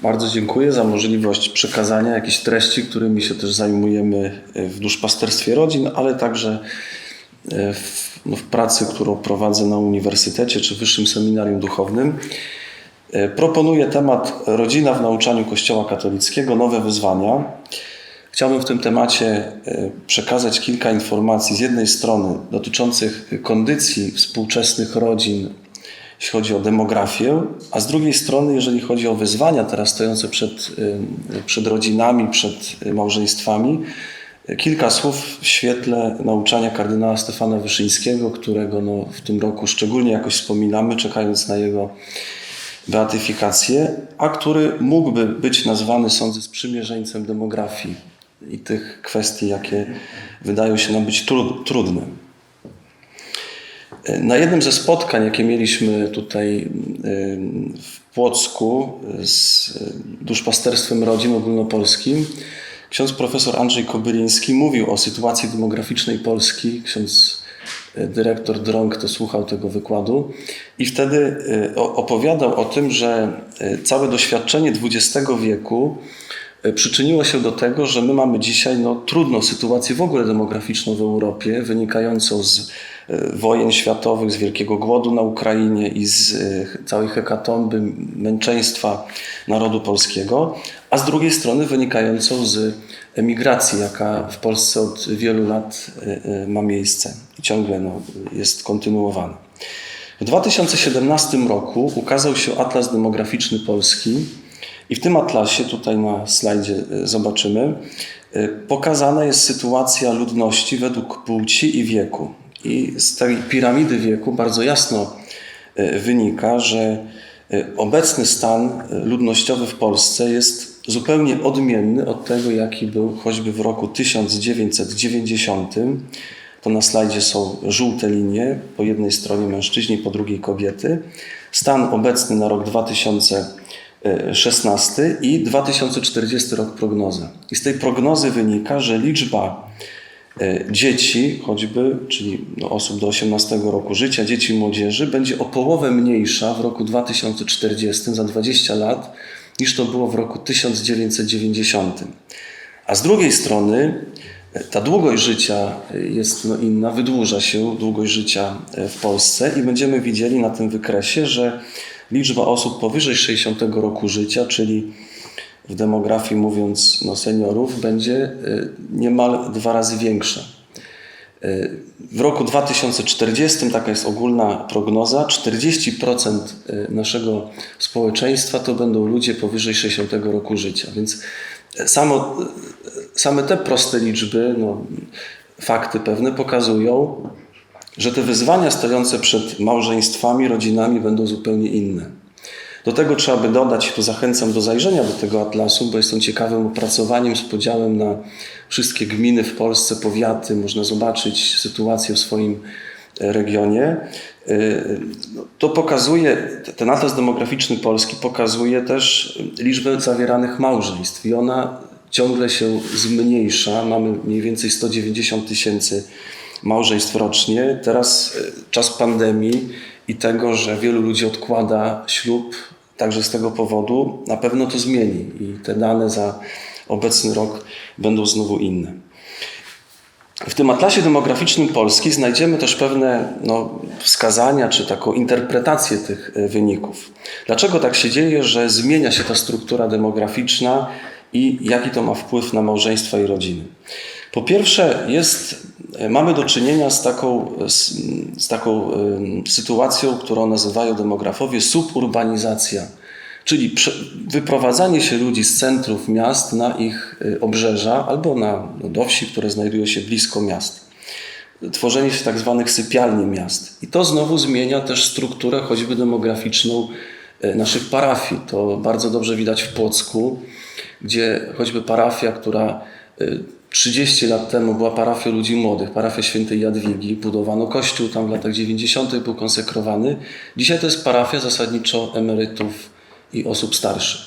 Bardzo dziękuję za możliwość przekazania jakichś treści, którymi się też zajmujemy w duszpasterstwie rodzin, ale także w, no, w pracy, którą prowadzę na uniwersytecie czy wyższym seminarium duchownym. Proponuję temat rodzina w nauczaniu Kościoła katolickiego, nowe wyzwania. Chciałbym w tym temacie przekazać kilka informacji z jednej strony dotyczących kondycji współczesnych rodzin jeśli chodzi o demografię, a z drugiej strony, jeżeli chodzi o wyzwania teraz stojące przed, przed rodzinami, przed małżeństwami, kilka słów w świetle nauczania kardynała Stefana Wyszyńskiego, którego no, w tym roku szczególnie jakoś wspominamy, czekając na jego beatyfikację, a który mógłby być nazwany, sądzę, sprzymierzeńcem demografii i tych kwestii, jakie wydają się nam być trudne. Na jednym ze spotkań, jakie mieliśmy tutaj w Płocku z duszpasterstwem rodzin ogólnopolskim, ksiądz profesor Andrzej Kobyliński mówił o sytuacji demograficznej Polski. Ksiądz dyrektor Drąg to słuchał tego wykładu i wtedy opowiadał o tym, że całe doświadczenie XX wieku przyczyniło się do tego, że my mamy dzisiaj no, trudną sytuację w ogóle demograficzną w Europie, wynikającą z wojen światowych, z wielkiego głodu na Ukrainie i z całej hekatomby, męczeństwa narodu polskiego, a z drugiej strony wynikającą z emigracji, jaka w Polsce od wielu lat ma miejsce i ciągle no, jest kontynuowana. W 2017 roku ukazał się Atlas Demograficzny Polski i w tym atlasie, tutaj na slajdzie zobaczymy, pokazana jest sytuacja ludności według płci i wieku. I z tej piramidy wieku bardzo jasno wynika, że obecny stan ludnościowy w Polsce jest zupełnie odmienny od tego, jaki był choćby w roku 1990. To na slajdzie są żółte linie, po jednej stronie mężczyźni, po drugiej kobiety. Stan obecny na rok 2016 i 2040 rok prognoza. I z tej prognozy wynika, że liczba dzieci, choćby, czyli no, osób do 18 roku życia, dzieci i młodzieży, będzie o połowę mniejsza w roku 2040, za 20 lat, niż to było w roku 1990. A z drugiej strony ta długość życia jest no, inna, wydłuża się długość życia w Polsce i będziemy widzieli na tym wykresie, że liczba osób powyżej 60 roku życia, czyli w demografii mówiąc no, seniorów, będzie niemal dwa razy większa. W roku 2040, taka jest ogólna prognoza, 40% naszego społeczeństwa to będą ludzie powyżej 60 roku życia. Więc samo, same te proste liczby, no, fakty pewne pokazują, że te wyzwania stojące przed małżeństwami, rodzinami będą zupełnie inne. Do tego trzeba by dodać, tu zachęcam do zajrzenia do tego atlasu, bo jest on ciekawym opracowaniem z podziałem na wszystkie gminy w Polsce, powiaty. Można zobaczyć sytuację w swoim regionie. To pokazuje, ten atlas demograficzny Polski pokazuje też liczbę zawieranych małżeństw i ona ciągle się zmniejsza. Mamy mniej więcej 190 tysięcy małżeństw rocznie. Teraz czas pandemii i tego, że wielu ludzi odkłada ślub, także z tego powodu na pewno to zmieni i te dane za obecny rok będą znowu inne. W tym atlasie demograficznym Polski znajdziemy też pewne no, wskazania czy taką interpretację tych wyników. Dlaczego tak się dzieje, że zmienia się ta struktura demograficzna i jaki to ma wpływ na małżeństwa i rodziny? Po pierwsze, jest, mamy do czynienia z taką, z, z taką sytuacją, którą nazywają demografowie suburbanizacja, czyli wyprowadzanie się ludzi z centrów miast na ich obrzeża albo na, do wsi, które znajdują się blisko miast. Tworzenie się tak zwanych sypialni miast. I to znowu zmienia też strukturę choćby demograficzną naszych parafii. To bardzo dobrze widać w Płocku, gdzie choćby parafia, która 30 lat temu była parafia ludzi młodych, parafia świętej Jadwigi. Budowano kościół tam w latach 90. był konsekrowany. Dzisiaj to jest parafia zasadniczo emerytów i osób starszych.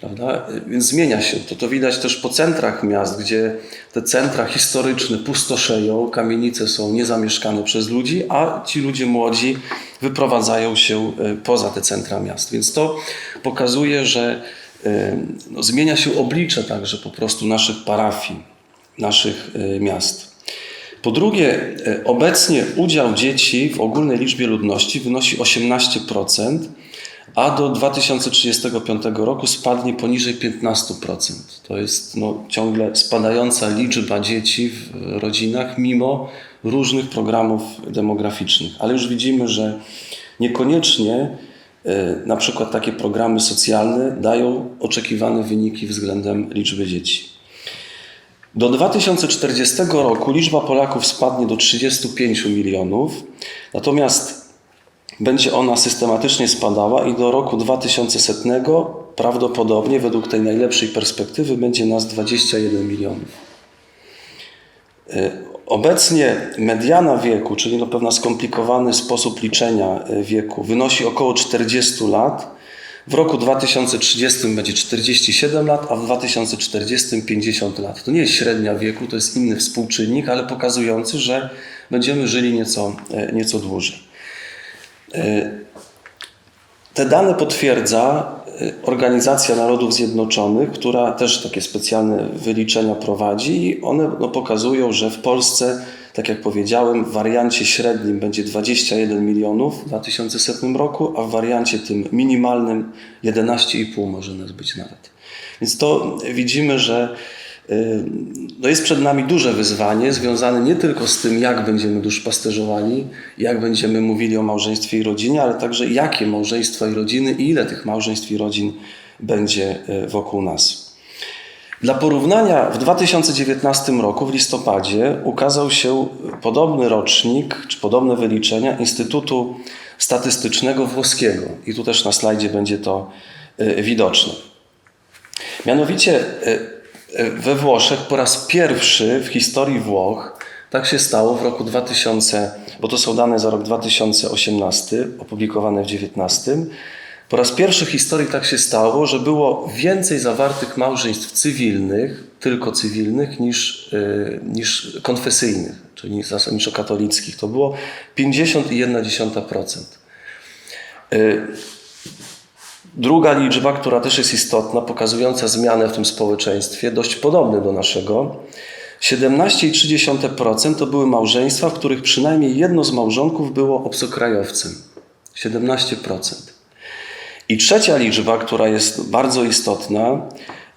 Prawda? Więc zmienia się to. To widać też po centrach miast, gdzie te centra historyczne pustoszeją, kamienice są niezamieszkane przez ludzi, a ci ludzie młodzi wyprowadzają się poza te centra miast. Więc to pokazuje, że e, no, zmienia się oblicze także po prostu naszych parafii, naszych e, miast. Po drugie, e, obecnie udział dzieci w ogólnej liczbie ludności wynosi 18%, a do 2035 roku spadnie poniżej 15%. To jest no, ciągle spadająca liczba dzieci w rodzinach, mimo różnych programów demograficznych. Ale już widzimy, że niekoniecznie e, na przykład takie programy socjalne dają oczekiwane wyniki względem liczby dzieci. Do 2040 roku liczba Polaków spadnie do 35 milionów, natomiast będzie ona systematycznie spadała i do roku 2100 prawdopodobnie według tej najlepszej perspektywy będzie nas 21 milionów. E, Obecnie mediana wieku, czyli no pewna skomplikowany sposób liczenia e, wieku, wynosi około 40 lat. W roku 2030 będzie 47 lat, a w 2040 50 lat. To nie jest średnia wieku, to jest inny współczynnik, ale pokazujący, że będziemy żyli nieco, e, nieco dłużej. E, Te dane potwierdza e, Organizacja Narodów Zjednoczonych, która też takie specjalne wyliczenia prowadzi i one no, pokazują, że w Polsce, tak jak powiedziałem, w wariancie średnim będzie 21 milionów w 2100 roku, a w wariancie tym minimalnym 11,5 może nas być nawet. Więc to widzimy, że y, no jest przed nami duże wyzwanie związane nie tylko z tym, jak będziemy duszpasterzowani, jak będziemy mówili o małżeństwie i rodzinie, ale także jakie małżeństwa i rodziny i ile tych małżeństw i rodzin będzie y, wokół nas. Dla porównania, w 2019 roku, w listopadzie, ukazał się podobny rocznik, czy podobne wyliczenia Instytutu Statystycznego Włoskiego. I tu też na slajdzie będzie to y, widoczne. Mianowicie y, y, we Włoszech po raz pierwszy w historii Włoch tak się stało w roku 2000, bo to są dane za rok 2018, opublikowane w 2019. Po raz pierwszy w historii tak się stało, że było więcej zawartych małżeństw cywilnych, tylko cywilnych, niż, y, niż konfesyjnych, czyli zasadniczo katolickich. To było 50,1%. Y, Druga liczba, która też jest istotna, pokazująca zmianę w tym społeczeństwie, dość podobne do naszego. 17,3% to były małżeństwa, w których przynajmniej jedno z małżonków było obcokrajowcem. 17%. I trzecia liczba, która jest bardzo istotna,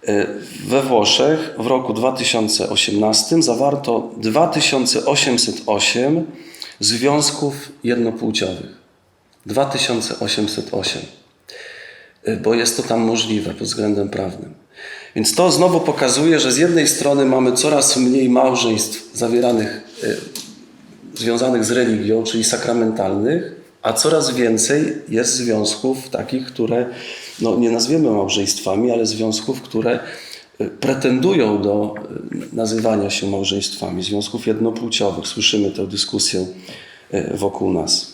y, we Włoszech w roku 2018 zawarto 2808 związków jednopłciowych. 2808 bo jest to tam możliwe pod względem prawnym. Więc to znowu pokazuje, że z jednej strony mamy coraz mniej małżeństw zawieranych, y, związanych z religią, czyli sakramentalnych, a coraz więcej jest związków takich, które no, nie nazwiemy małżeństwami, ale związków, które y, pretendują do y, nazywania się małżeństwami, związków jednopłciowych. Słyszymy tę dyskusję wokół nas.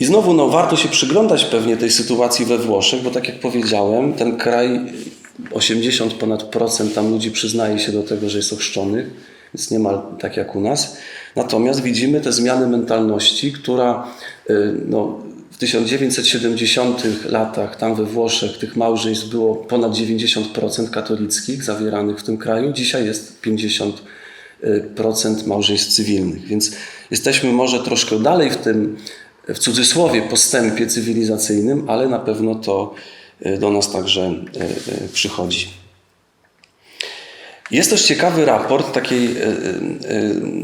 I znowu no, warto się przyglądać pewnie tej sytuacji we Włoszech, bo tak jak powiedziałem, ten kraj 80 ponad procent tam ludzi przyznaje się do tego, że jest ochrzczonych, więc nie ma tak jak u nas. Natomiast widzimy te zmiany mentalności, która y, no, w 1970 latach tam we Włoszech tych małżeństw było ponad 90% katolickich zawieranych w tym kraju. Dzisiaj jest 50% małżeństw cywilnych, więc jesteśmy może troszkę dalej w tym w cudzysłowie postępie cywilizacyjnym, ale na pewno to e, do nas także e, przychodzi. Jest też ciekawy raport takiej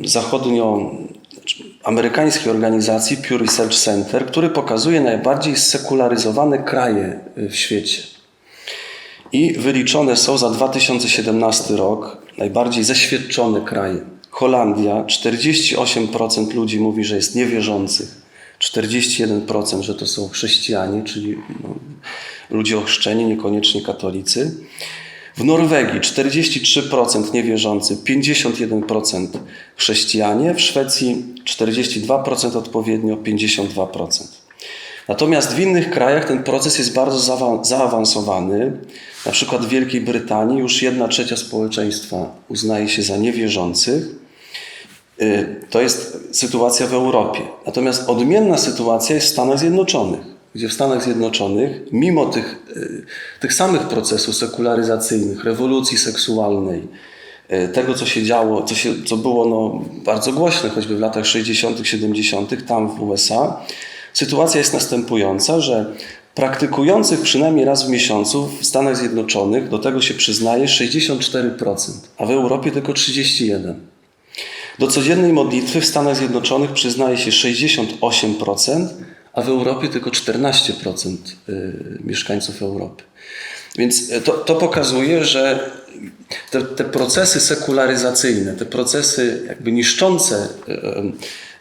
zachodnioamerykańskiej organizacji Pew Research Center, który pokazuje najbardziej sekularyzowane kraje w świecie. I wyliczone są za 2017 rok najbardziej zeświadczone kraje. Holandia, 48% ludzi mówi, że jest niewierzących. 41%, że to są chrześcijanie, czyli no, ludzie ochrzczeni, niekoniecznie katolicy. W Norwegii 43% niewierzący, 51% chrześcijanie, w Szwecji 42% odpowiednio, 52%. Natomiast w innych krajach ten proces jest bardzo zaawansowany. Na przykład w Wielkiej Brytanii już jedna trzecia społeczeństwa uznaje się za niewierzących. Y, to jest sytuacja w Europie. Natomiast odmienna sytuacja jest w Stanach Zjednoczonych, gdzie w Stanach Zjednoczonych, mimo tych, y, tych samych procesów sekularyzacyjnych, rewolucji seksualnej, y, tego, co się działo, co, się, co było no, bardzo głośne, choćby w latach 60., 70., tam w USA, sytuacja jest następująca, że praktykujących przynajmniej raz w miesiącu w Stanach Zjednoczonych, do tego się przyznaje 64%, a w Europie tylko 31%. Do codziennej modlitwy w Stanach Zjednoczonych przyznaje się 68%, a w Europie tylko 14% y, mieszkańców Europy. Więc to, to pokazuje, że te, te, procesy sekularyzacyjne, te procesy jakby niszczące y,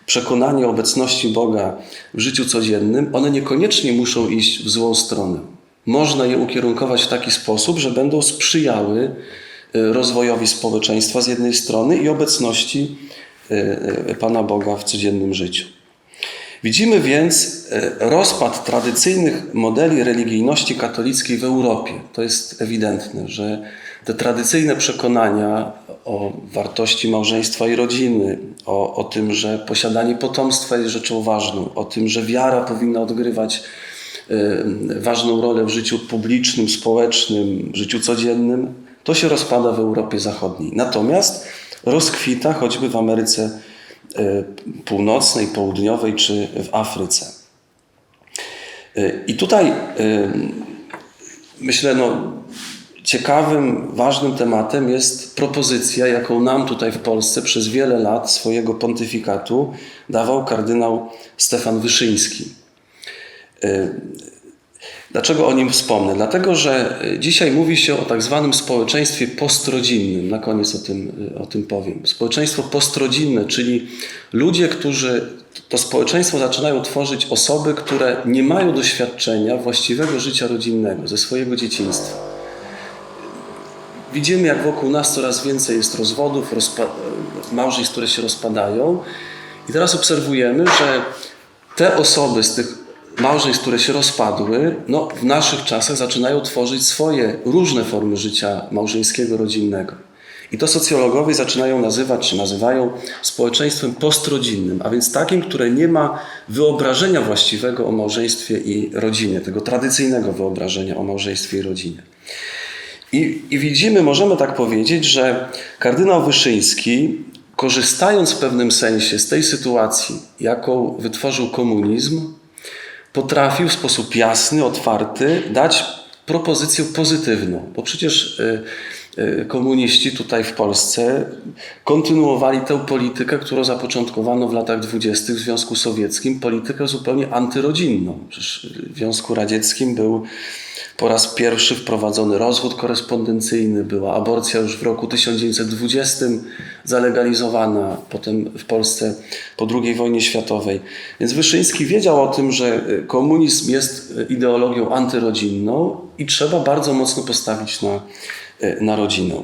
przekonanie o obecności Boga w życiu codziennym, one niekoniecznie muszą iść w złą stronę. Można je ukierunkować w taki sposób, że będą sprzyjały rozwojowi społeczeństwa z jednej strony i obecności Pana Boga w codziennym życiu. Widzimy więc e, rozpad tradycyjnych modeli religijności katolickiej w Europie. To jest ewidentne, że te tradycyjne przekonania o wartości małżeństwa i rodziny, o, o tym, że posiadanie potomstwa jest rzeczą ważną, o tym, że wiara powinna odgrywać y, ważną rolę w życiu publicznym, społecznym, życiu codziennym, to się rozpada w Europie Zachodniej. Natomiast rozkwita choćby w Ameryce E, północnej, południowej czy w Afryce. E, I tutaj e, myślę, no, ciekawym, ważnym tematem jest propozycja, jaką nam tutaj w Polsce przez wiele lat swojego pontyfikatu dawał kardynał Stefan Wyszyński. Dlaczego o nim wspomnę? Dlatego, że dzisiaj mówi się o tak zwanym społeczeństwie postrodzinnym. Na koniec o tym, o tym powiem. Społeczeństwo postrodzinne, czyli ludzie, którzy to społeczeństwo zaczynają tworzyć osoby, które nie mają doświadczenia właściwego życia rodzinnego ze swojego dzieciństwa. Widzimy, jak wokół nas coraz więcej jest rozwodów, małżeństw, które się rozpadają. I teraz obserwujemy, że te osoby z tych małżeństw, które się rozpadły, no, w naszych czasach zaczynają tworzyć swoje różne formy życia małżeńskiego, rodzinnego. I to socjologowie zaczynają nazywać, czy nazywają społeczeństwem postrodzinnym, a więc takim, które nie ma wyobrażenia właściwego o małżeństwie i rodzinie, tego tradycyjnego wyobrażenia o małżeństwie i rodzinie. I, I widzimy, możemy tak powiedzieć, że kardynał Wyszyński, korzystając w pewnym sensie z tej sytuacji, jaką wytworzył komunizm, potrafił w sposób jasny, otwarty dać propozycję pozytywną, bo przecież y, y, komuniści tutaj w Polsce kontynuowali tę politykę, którą zapoczątkowano w latach dwudziestych w Związku Sowieckim, politykę zupełnie antyrodzinną. Przecież w Związku Radzieckim był po raz pierwszy wprowadzony rozwód korespondencyjny, była aborcja już w roku 1920 zalegalizowana, potem w Polsce po II wojnie światowej. Więc Wyszyński wiedział o tym, że komunizm jest ideologią antyrodzinną i trzeba bardzo mocno postawić na, na rodzinę.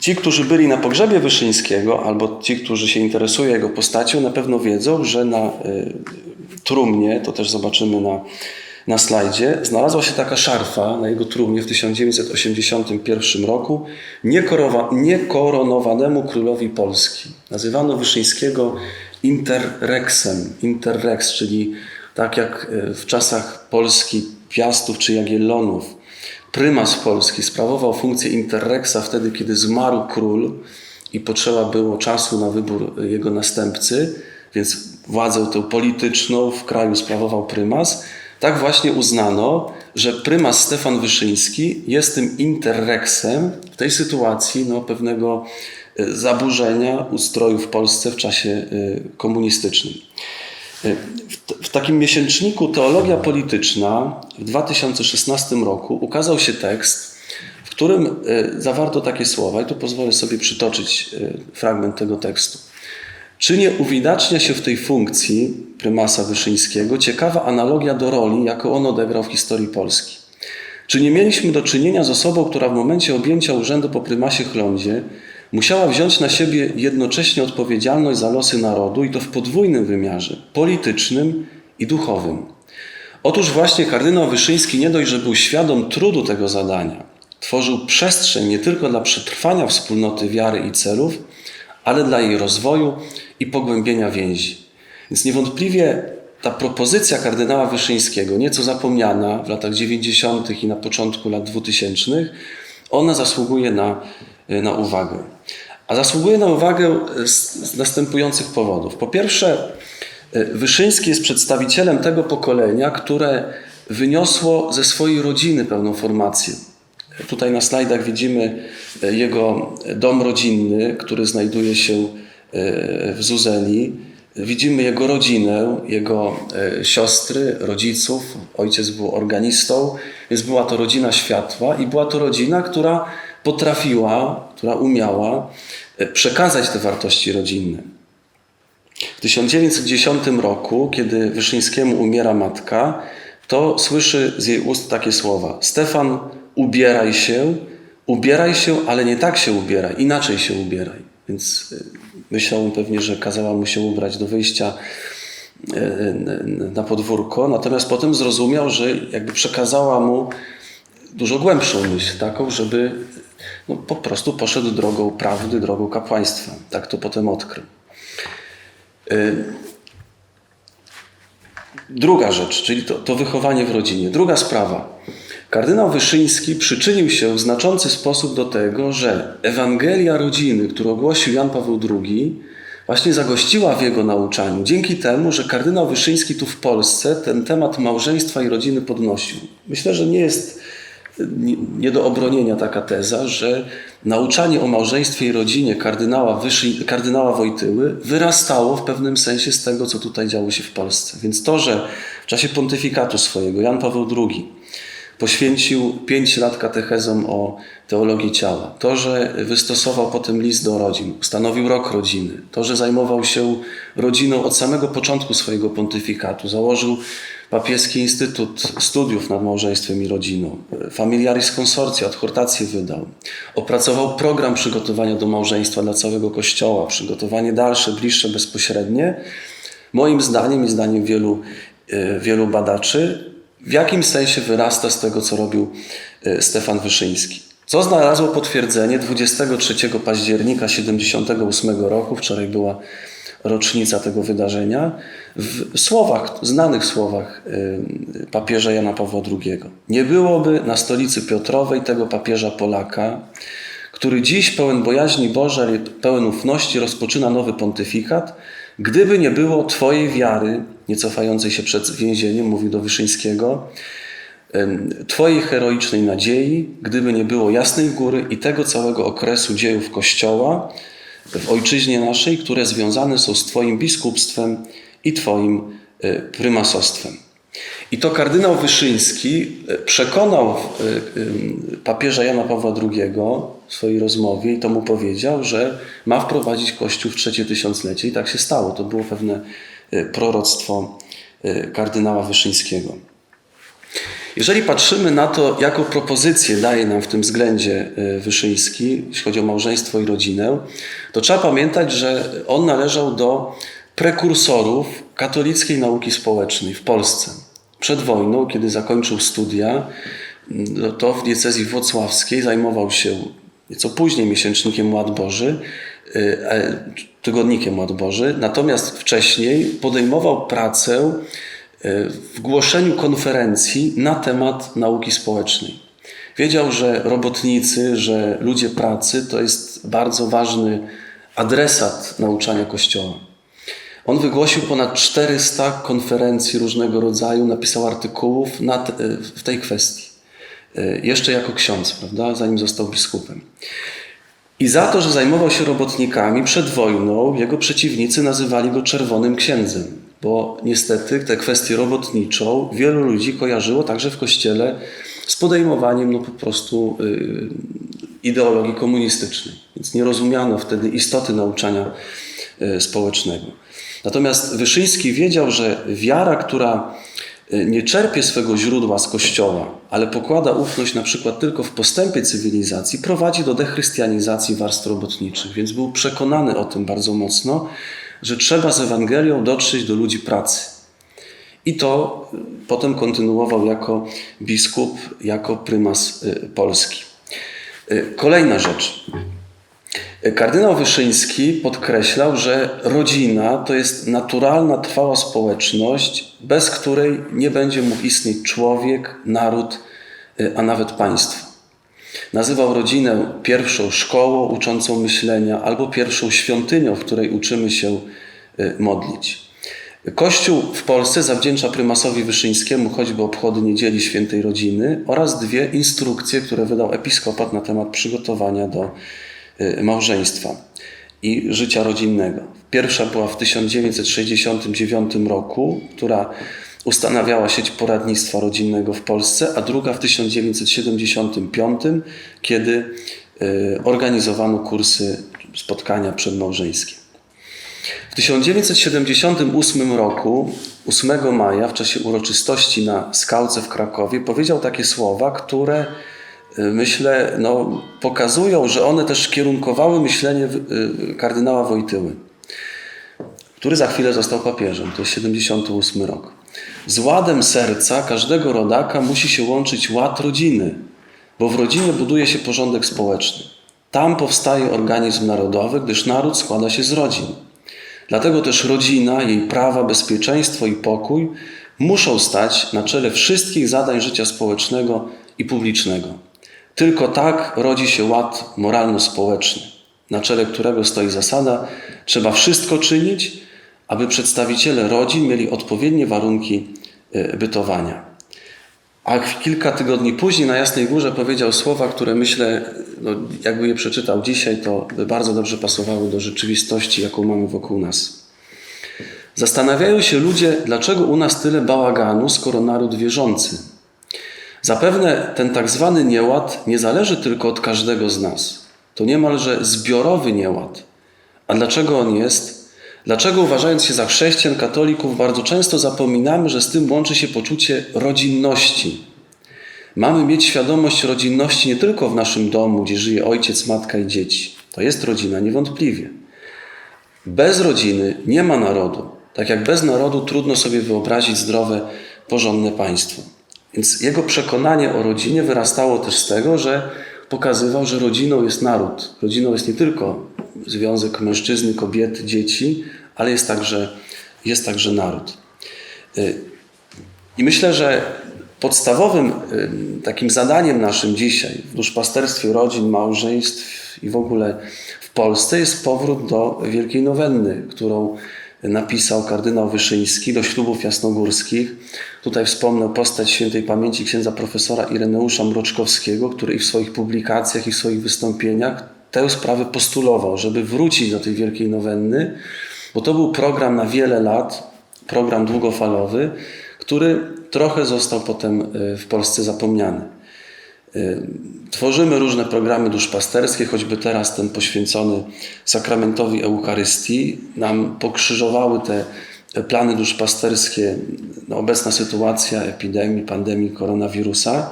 Ci, którzy byli na pogrzebie Wyszyńskiego, albo ci, którzy się interesują jego postacią, na pewno wiedzą, że na trumnie, to też zobaczymy na na slajdzie znalazła się taka szarfa na jego trumnie w 1981 roku niekoronowanemu królowi Polski. Nazywano Wyszyńskiego interrexem, interrex, czyli tak jak e, w czasach Polski Piastów czy Jagiellonów. Prymas Polski sprawował funkcję interrexa wtedy, kiedy zmarł król i potrzeba było czasu na wybór jego następcy, więc władzę tę polityczną w kraju sprawował prymas. Tak właśnie uznano, że prymas Stefan Wyszyński jest tym interreksem w tej sytuacji no, pewnego e, zaburzenia ustroju w Polsce w czasie e, komunistycznym. E, w takim miesięczniku Teologia Polityczna w 2016 roku ukazał się tekst, w którym zawarto takie słowa, i tu pozwolę sobie przytoczyć fragment tego tekstu. Czy nie uwidacznia się w tej funkcji prymasa Wyszyńskiego ciekawa analogia do roli, jaką on odegrał w historii Polski? Czy nie mieliśmy do czynienia z osobą, która w momencie objęcia urzędu po prymasie Chlądzie musiała wziąć na siebie jednocześnie odpowiedzialność za losy narodu i to w podwójnym wymiarze politycznym i duchowym? Otóż właśnie kardynał Wyszyński nie dość, że był świadom trudu tego zadania, tworzył przestrzeń nie tylko dla przetrwania wspólnoty wiary i celów, ale dla jej rozwoju i pogłębienia więzi. Więc niewątpliwie ta propozycja kardynała Wyszyńskiego, nieco zapomniana w latach 90. i na początku lat 2000, ona zasługuje na, na uwagę. A zasługuje na uwagę z, następujących powodów. Po pierwsze, Wyszyński jest przedstawicielem tego pokolenia, które wyniosło ze swojej rodziny pełną formację. Tutaj na slajdach widzimy jego dom rodzinny, który znajduje się w Zuzeli. Widzimy jego rodzinę, jego siostry, rodziców. Ojciec był organistą, więc była to rodzina światła i była to rodzina, która potrafiła, która umiała przekazać te wartości rodzinne. W 1910 roku, kiedy Wyszyńskiemu umiera matka, to słyszy z jej ust takie słowa: Stefan, ubieraj się, ubieraj się, ale nie tak się ubieraj, inaczej się ubieraj. Więc myślał pewnie, że kazała mu się ubrać do wyjścia na podwórko, natomiast potem zrozumiał, że jakby przekazała mu dużo głębszą myśl, taką, żeby no, po prostu poszedł drogą prawdy, drogą kapłaństwa. Tak to potem odkrył. Druga rzecz, czyli to, to wychowanie w rodzinie. Druga sprawa. Kardynał Wyszyński przyczynił się w znaczący sposób do tego, że Ewangelia rodziny, którą ogłosił Jan Paweł II, właśnie zagościła w jego nauczaniu. Dzięki temu, że kardynał Wyszyński tu w Polsce ten temat małżeństwa i rodziny podnosił. Myślę, że nie jest nie do obronienia taka teza, że nauczanie o małżeństwie i rodzinie kardynała, kardynała Wojtyły wyrastało w pewnym sensie z tego, co tutaj działo się w Polsce. Więc to, że w czasie pontyfikatu swojego Jan Paweł II poświęcił pięć lat katechezom o teologii ciała, to, że wystosował potem list do rodzin, ustanowił rok rodziny, to, że zajmował się rodziną od samego początku swojego pontyfikatu, założył papieski Instytut Studiów nad Małżeństwem i Rodziną, Familiaris Consortia, adhortację wydał, opracował program przygotowania do małżeństwa dla całego Kościoła, przygotowanie dalsze, bliższe, bezpośrednie. Moim zdaniem i zdaniem wielu, wielu badaczy, w jakim sensie wyrasta z tego, co robił Stefan Wyszyński. Co znalazło potwierdzenie 23 października 1978 roku, wczoraj była rocznica tego wydarzenia, w słowach, znanych słowach papieża Jana Pawła II. Nie byłoby na stolicy Piotrowej tego papieża Polaka, który dziś pełen bojaźni Bożej, pełen ufności rozpoczyna nowy pontyfikat, gdyby nie było Twojej wiary, nie cofającej się przed więzieniem, mówił do Wyszyńskiego, Twojej heroicznej nadziei, gdyby nie było Jasnej Góry i tego całego okresu dziejów Kościoła w ojczyźnie naszej, które związane są z Twoim biskupstwem i Twoim e, prymasostwem. I to kardynał Wyszyński e, przekonał e, papieża Jana Pawła II w swojej rozmowie i to mu powiedział, że ma wprowadzić Kościół w trzecie tysiąclecie i tak się stało. To było pewne proroctwo kardynała Wyszyńskiego. Jeżeli patrzymy na to, jaką propozycję daje nam w tym względzie Wyszyński, jeśli chodzi o małżeństwo i rodzinę, to trzeba pamiętać, że on należał do prekursorów katolickiej nauki społecznej w Polsce. Przed wojną, kiedy zakończył studia, to w diecezji włocławskiej zajmował się nieco później miesięcznikiem Ład Boży, e, tygodnikiem Ład Boży, natomiast wcześniej podejmował pracę e, w głoszeniu konferencji na temat nauki społecznej. Wiedział, że robotnicy, że ludzie pracy to jest bardzo ważny adresat nauczania Kościoła. On wygłosił ponad 400 konferencji różnego rodzaju, napisał artykułów w tej kwestii. E, jeszcze jako ksiądz, prawda, zanim został biskupem. I za to, że zajmował się robotnikami przed wojną, jego przeciwnicy nazywali go czerwonym księdzem, bo niestety tę kwestię robotniczą wielu ludzi kojarzyło także w kościele z podejmowaniem no, po prostu y, ideologii komunistycznej. Więc nie rozumiano wtedy istoty nauczania y, społecznego. Natomiast Wyszyński wiedział, że wiara, która y, nie czerpie swego źródła z Kościoła, ale pokłada ufność na przykład tylko w postępie cywilizacji, prowadzi do dechrystianizacji warstw robotniczych. Więc był przekonany o tym bardzo mocno, że trzeba z Ewangelią dotrzeć do ludzi pracy. I to y, potem kontynuował jako biskup, jako prymas Polski. Kolejna rzecz. Kardynał Wyszyński podkreślał, że rodzina to jest naturalna, trwała społeczność, bez której nie będzie mógł istnieć człowiek, naród, a nawet państwo. Nazywał rodzinę pierwszą szkołą uczącą myślenia albo pierwszą świątynią, w której uczymy się y, modlić. Kościół w Polsce zawdzięcza prymasowi Wyszyńskiemu choćby obchody Niedzieli Świętej Rodziny oraz dwie instrukcje, które wydał episkopat na temat przygotowania do małżeństwa i życia rodzinnego. Pierwsza była w 1969 roku, która ustanawiała sieć poradnictwa rodzinnego w Polsce, a druga w 1975, kiedy y, organizowano kursy spotkania przedmałżeńskie. W 1978 roku, 8 maja, w czasie uroczystości na Skałce w Krakowie, powiedział takie słowa, które y, myślę, no, pokazują, że one też kierunkowały myślenie y, kardynała Wojtyły, który za chwilę został papieżem. To jest 78 rok. Z ładem serca każdego rodaka musi się łączyć ład rodziny, bo w rodzinie buduje się porządek społeczny. Tam powstaje organizm narodowy, gdyż naród składa się z rodzin. Dlatego też rodzina, jej prawa, bezpieczeństwo i pokój muszą stać na czele wszystkich zadań życia społecznego i publicznego. Tylko tak rodzi się ład moralno-społeczny, na czele którego stoi zasada: trzeba wszystko czynić, aby przedstawiciele rodzin mieli odpowiednie warunki y, bytowania. A kilka tygodni później na Jasnej Górze powiedział słowa, które myślę, no, jakby je przeczytał dzisiaj, to by bardzo dobrze pasowały do rzeczywistości, jaką mamy wokół nas. Zastanawiają się ludzie, dlaczego u nas tyle bałaganu, skoro naród wierzący. Zapewne ten tak zwany nieład nie zależy tylko od każdego z nas. To niemalże zbiorowy nieład. A dlaczego on jest? Dlaczego uważając się za chrześcijan, katolików, bardzo często zapominamy, że z tym łączy się poczucie rodzinności? Mamy mieć świadomość rodzinności nie tylko w naszym domu, gdzie żyje ojciec, matka i dzieci. To jest rodzina, niewątpliwie. Bez rodziny nie ma narodu. Tak jak bez narodu trudno sobie wyobrazić zdrowe, porządne państwo. Więc jego przekonanie o rodzinie wyrastało też z tego, że pokazywał, że rodziną jest naród. Rodziną jest nie tylko związek mężczyzny, kobiety, dzieci, ale jest także, jest także naród. Y, I myślę, że podstawowym y, takim zadaniem naszym dzisiaj w duszpasterstwie rodzin, małżeństw i w ogóle w Polsce jest powrót do Wielkiej Nowenny, którą napisał kardynał Wyszyński do ślubów jasnogórskich. Tutaj wspomnę postać świętej pamięci księdza profesora Ireneusza Mroczkowskiego, który i w swoich publikacjach i w swoich wystąpieniach tę sprawę postulował, żeby wrócić do tej wielkiej nowenny, bo to był program na wiele lat, program długofalowy, który trochę został potem e, w Polsce zapomniany. E, tworzymy różne programy duszpasterskie, choćby teraz ten poświęcony sakramentowi Eucharystii. Nam pokrzyżowały te plany duszpasterskie no, obecna sytuacja epidemii, pandemii koronawirusa,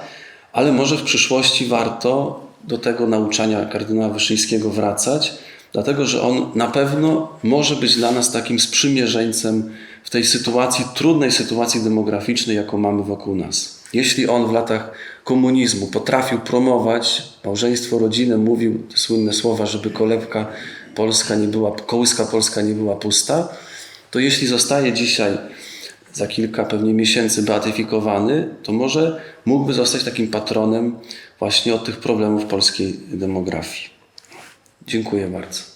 ale może w przyszłości warto do tego nauczania kardynała Wyszyńskiego wracać, dlatego że on na pewno może być dla nas takim sprzymierzeńcem w tej sytuacji, trudnej sytuacji demograficznej, jaką mamy wokół nas. Jeśli on w latach komunizmu potrafił promować małżeństwo, rodzinę, mówił te słynne słowa, żeby kolebka polska nie była, kołyska polska nie była pusta, to jeśli zostaje dzisiaj za kilka pewnie miesięcy beatyfikowany, to może mógłby zostać takim patronem właśnie od tych problemów polskiej demografii. Dziękuję bardzo.